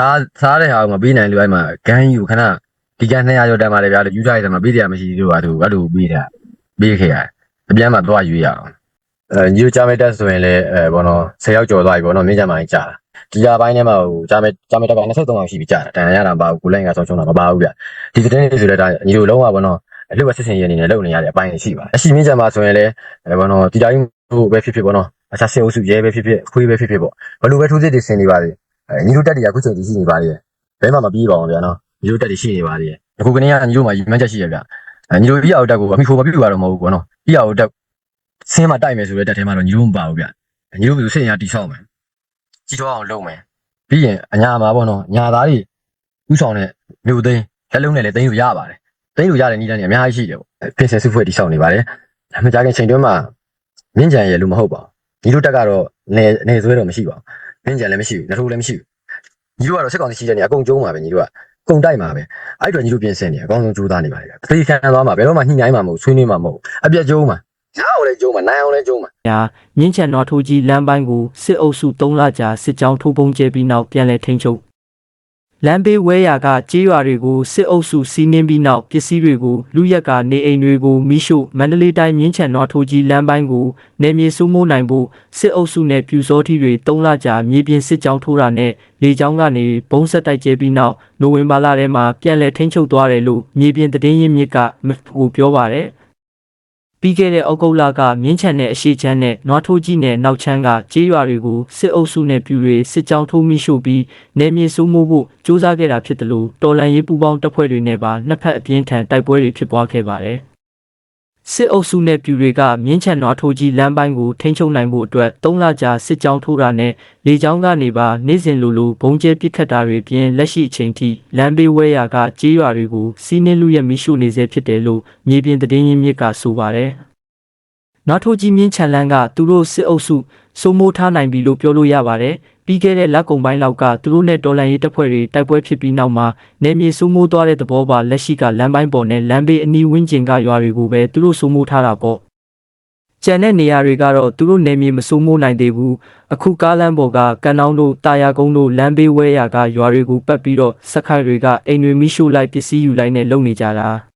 စားစားတဲ့ဟာကိုမပေးနိုင်လို့အဲ့မှာဂန်းယူခဏဒီက200ကျော်တန်ပါတယ်ဗျာလို့ယူထားရတယ်မှာပေးတယ်မရှိသေးလို့အဲ့လိုအဲ့လိုပေးတာပေးခဲ့ရတယ်အပြန်မှာသွားယူရအောင်အဲညီတို့ကြားမဲ့တက်ဆိုရင်လည်းအဲဘောနော်10ယောက်ကျော်သွားပြီဘောနော်မင်းကြမ်းမိုင်းကြာတာဒီကြပိုင်းထဲမှာဟိုကြားမဲ့ကြားမဲ့တက်က23ယောက်ရှိပြီကြာတာတန်ရတာမပါဘူးကိုလိုင်းကဆောင်းချုံတာမပါဘူးဗျဒီတဲ့နေဆိုလည်းဒါညီတို့လုံးဝဘောနော်အလှုပ်စစ်စင်ရအနေနဲ့လုပ်နေရတဲ့အပိုင်းရှိပါအရှိမင်းကြမ်းမှာဆိုရင်လည်းအဲဘောနော်ဒီတိုင်းဟိုပဲဖြစ်ဖြစ်ဘောနော်အခြားဆင်အုပ်စုရဲပဲဖြစ်ဖြစ်ခွေးပဲဖြစ်ဖြစ်ပေါ့ဘလို့ပဲထိုးစစ်တွေဆင်နေပါသေး အဲညီတို့တက်တွေကအခုချိန်ကြီးရှိနေပါသေးတယ်ဘဲမှမပြီးပါအောင်ဗျာနော်ညီတို့တက်တွေရှိနေပါသေးတယ်အခုကနေကညီတို့မှာယူမှန်းချက်ရှိရဗျအဲညီတို့ပြီးအောင်တက်ကိုအမိဖိုမပြူရတော့မဟုတ်ဘူးဘောနော်ပြီးအောင်တက်ဆင်းမတိုက်မယ်ဆိုတဲ့တက်ထဲမှာတော့ညီတို့မပါဘူးဗျညီတို့မျိုးစင်ရတိဆောက်မယ်ကြီးထွားအောင်လုပ်မယ်ပြီးရင်အညာမှာပေါ့နော်ညာသားတွေဥဆောင်တဲ့မြို့သိန်းလက်လုံးနဲ့လည်းသိန်းလို့ရပါတယ်သိန်းလို့ရတဲ့နည်းလမ်းတွေအများကြီးရှိတယ်ပေါ့ပြင်ဆင်စုဖွဲ့တိဆောက်နေပါတယ်ဒါမှမကြခင်ချိန်တွင်းမှာမြင့်ကြံရလို့မဟုတ်ပါဘူးညီတို့တက်ကတော့နေနေဆွဲတော့မရှိပါဘူး မြင့်ကြံလည်းမရှိဘူးလက်ထိုးလည်းမရှိဘူးညီတို့ကတော့စက်ကောင်စီရှိတဲ့နေရာအကုန်ကျုံးပါပဲညီတို့ကကုံတိုက်မှာပဲအဲ့တော့ညီတို့ပြင်ဆင်နေအကောင်းဆုံးကြိုးစားနေပါတယ်။သေခံသွားမှာဘယ်တော့မှညှိနှိုင်းမှာမဟုတ်ဆွေးနွေးမှာမဟုတ်အပြက်ကျုံးမှာရအောင်လည်းကျုံးမှာနိုင်အောင်လည်းကျုံးမှာရာမြင်းချံတော်ထိုးကြီးလမ်းပိုင်းကိုစစ်အုပ်စု၃လကြာစစ်ကြောင်းထိုးပုံကျဲပြီးနောက်ပြန်လည်ထိန်းချုပ် လမ်းဘေးဝဲရာကကြေးရွာတွေကိုစစ်အုပ်စုစီးနင်းပြီးနောက်ပစ္စည်းတွေကိုလူရက်ကနေအိမ်တွေကိုမိရှို့မန္တလေးတိုင်းမြင်းချံတော်ထိုးကြီးလမ်းပိုင်းကိုနေမြေစုမိုးနိုင်ဖို့စစ်အုပ်စုနဲ့ပြူစောထီတွေ၃လကြာမြေပြင်စစ်ကြောင်းထိုးတာနဲ့လေကြောင်းကနေဘုံဆက်တိုက်ကျဲပြီးနောက်နိုဝင်ဘာလထဲမှာပြန်လည်ထိန်းချုပ်သွားတယ်လို့မြေပြင်သတင်းရင်းမြစ်ကမကိုပြောပါတယ် ပြီးခဲ့တဲ့ဩဂုတ်လကမြင်းချံနဲ့အရှိချမ်းနဲ့နွားထိုးကြီးနဲ့နောက်ချမ်းကကြေးရွာတွေကိုစစ်အုပ်စုနဲ့ပြူတွေစစ်ကြောင်းထိုးမိရှို့ပြီးနေမြေစိုးမိုးဖို့စ조사ခဲ့တာဖြစ်တယ်လို့တော်လန်ရေးပူပေါင်းတပ်ဖွဲ့တွေနဲ့ပါနှစ်ဖက်အပြင်းထန်တိုက်ပွဲတွေဖြစ်ပွားခဲ့ပါတယ် စစ်အုပ်စုနဲ့ပြူတွေကမြင်းချံနွားထိုးကြီးလမ်းပိုင်းကိုထိန်းချုပ်နိုင်ဖို့အတွက်၃လကြာစစ်ကြောင်းထိုးတာနဲ့လေကြောင်းကနေပါနေ့စဉ်လိုလိုဘုံကျဲပစ်ခတ်တာတွေပြင်လက်ရှိအချိန်ထိလမ်းဘေးဝဲရာကကြေးရွာတွေကိုစီးနှင်းလူရဲ့မိရှုနေစေဖြစ်တယ်လို့မြေပြင်သတင်းရင်းမြစ်ကဆိုပါတယ်။နောက်ထိုးကြီးမြင်းချန်လန်းကသူတို့စစ်အုပ်စုစိုးမိုးထားနိုင်ပြီလို့ပြောလို့ရပါတယ်။ ပြီးခဲ့တဲ့လက်ကုံပိုင်းလောက်ကသူတို့နဲ့တော်လန်ရေးတပ်ဖွဲ့တွေတိုက်ပွဲဖြစ်ပြီးနောက်မှာနေမြေစိုးမိုးသွားတဲ့သဘောပါလက်ရှိကလမ်းပိုင်းပေါ်နဲ့လမ်းဘေးအနီးဝန်းကျင်ကရွာတွေကိုပဲသူတို့စိုးမိုးထားတာပေါ့။ကျန်တဲ့နေရာတွေကတော့သူတို့နေမြေမစိုးမိုးနိုင်သေးဘူးအခုကားလမ်းပေါ်ကကန်နောင်းတို့တာယာကုန်းတို့လမ်းဘေးဝဲရာကရွာတွေကိုပတ်ပြီးတော့စက်ခိုင်တွေကအိမ်တွေမိရှို့လိုက်ပစ္စည်းယူလိုက်နဲ့လုံနေကြတာ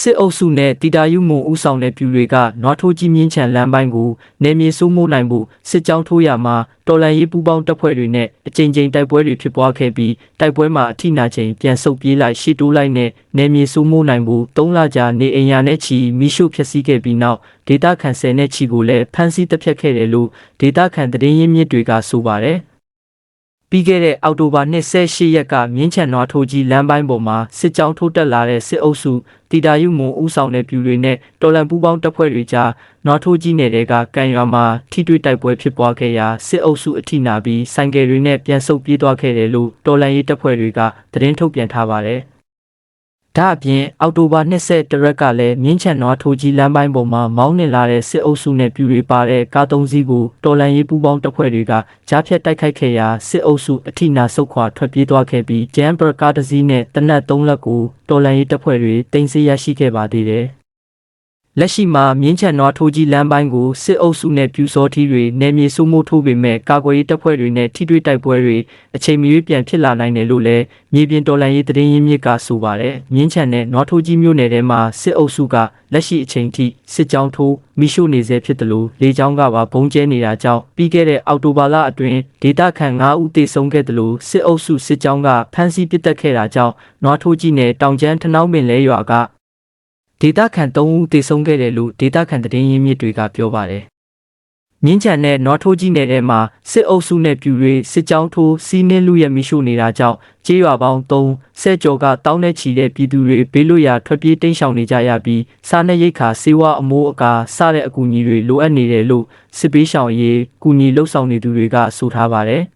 စစ်အုပ်စုနဲ့တီတာယူမုံဦးဆောင်တဲ့ပြူတွေကနွားထိုးကြီးမြင်းချံလမ်းပိုင်းကိုနေမြေစိုးမိုးနိုင်ဖို့စစ်ကြောင်းထိုးရမှာတော်လန်ရေးပူးပေါင်းတပ်ဖွဲ့တွေနဲ့အကြိမ်ကြိမ်တိုက်ပွဲတွေဖြစ်ပွားခဲ့ပြီးတိုက်ပွဲမှာအထိနာချိန်ပြန်ဆုတ်ပြေးလိုက်ရှီတိုးလိုက်နဲ့နေမြေစိုးမိုးနိုင်ဖို့၃လကြာနေအိမ်ယာနဲ့ချီမိရှုဖျက်ဆီးခဲ့ပြီးနောက်ဒေတာခန်ဆယ်နဲ့ချီကိုလည်းဖမ်းဆီးတပ်ဖြတ်ခဲ့တယ်လို့ဒေတာခန်သတင်းရင်းမြစ်တွေကဆိုပါတယ် ပြီးခဲ့တဲ့အောက်တိုဘာ28ရက်ကမြင်းချံနွားထိုးကြီးလမ်းပိုင်းပေါ်မှာစစ်ကြောင်းထိုးတက်လာတဲ့စစ်အုပ်စုတီတာယူမုံဦးဆောင်တဲ့ပြူတွေနဲ့တော်လန်ပူးပေါင်းတပ်ဖွဲ့တွေကြားနွားထိုးကြီးနယ်တဲကကန်ရွာမှာထိတွေ့တိုက်ပွဲဖြစ်ပွားခဲ့ရာစစ်အုပ်စုအထိနာပြီးဆိုင်ကယ်တွေနဲ့ပြန်ဆုတ်ပြေးသွားခဲ့တယ်လို့တော်လန်ရေးတပ်ဖွဲ့တွေကသတင်းထုတ်ပြန်ထားပါတယ်။ ဒါအပြင်အောက်တိုဘာ20တရက်ကလည်းမြင်းချံနွားထိုးကြီးလမ်းပိုင်းပေါ်မှာမောင်းနှင်လာတဲ့စစ်အုပ်စုနဲ့ပြူတွေပါတဲ့ကားသုံးစီးကိုတော်လန်ရေးပူးပေါင်းတပ်ဖွဲ့တွေကကြားဖြတ်တိုက်ခိုက်ခဲ့ရာစစ်အုပ်စုအထိနာဆုတ်ခွာထွက်ပြေးသွားခဲ့ပြီးဂျမ်ဘရကားတစ်စီးနဲ့တနက်၃လက်ကိုတော်လန်ရေးတပ်ဖွဲ့တွေတင်စီရရှိခဲ့ပါသေးတယ်။ လက်ရှိမှာမြင်းချံနွားထိုးကြီးလမ်းပိုင်းကိုစစ်အုပ်စုနဲ့ပြူစောထီးတွေနယ်မြေစိုးမိုးထိုးပေမဲ့ကာကွယ်ရေးတပ်ဖွဲ့တွေနဲ့ထိတွေ့တိုက်ပွဲတွေအချိန်မရွေးပြန်ဖြစ်လာနိုင်တယ်လို့လည်းမြေပြင်တော်လှန်ရေးသတင်းရင်းမြစ်ကဆိုပါတယ်မြင်းချံနဲ့နွားထိုးကြီးမြို့နယ်ထဲမှာစစ်အုပ်စုကလက်ရှိအချိန်ထိစစ်ကြောင်းထိုးမိရှို့နေဆဲဖြစ်တယ်လို့လေကြောင်းကပါဘုံကျဲနေတာကြောင့်ပြီးခဲ့တဲ့အောက်တိုဘာလအတွင်းဒေတာခန်9ဦးသေဆုံးခဲ့တယ်လို့စစ်အုပ်စုစစ်ကြောင်းကဖမ်းဆီးပစ်တက်ခဲ့တာကြောင့်နွားထိုးကြီးနဲ့တောင်ကျန်းထနှောင်းပင်လဲရွာက ဒေတာခန်3ဦးသေဆုံးခဲ့တယ်လို့ဒေတာခန်သတင်းရင်းမြစ်တွေကပြောပါတယ်။မြင်းချံနဲ့နွားထိုးကြီးနယ်ထဲမှာစစ်အုပ်စုနဲ့ပြူတွေစစ်ကြောင်းထိုးစီးနှင်းလူရဲ့မိရှုနေတာကြောင့်ကြေးရွာပေါင်း3ဆဲကြော်ကတောင်းနဲ့ချီတဲ့ပြည်သူတွေဘေးလွတ်ရာထွက်ပြေးတိမ်းရှောင်နေကြရပြီးစားနပ်ရိက္ခာစေဝါအမိုးအကာစတဲ့အကူအညီတွေလိုအပ်နေတယ်လို့စစ်ပေးရှောင်ရေးကူညီလှုပ်ဆောင်နေသူတွေကဆိုထားပါတယ်။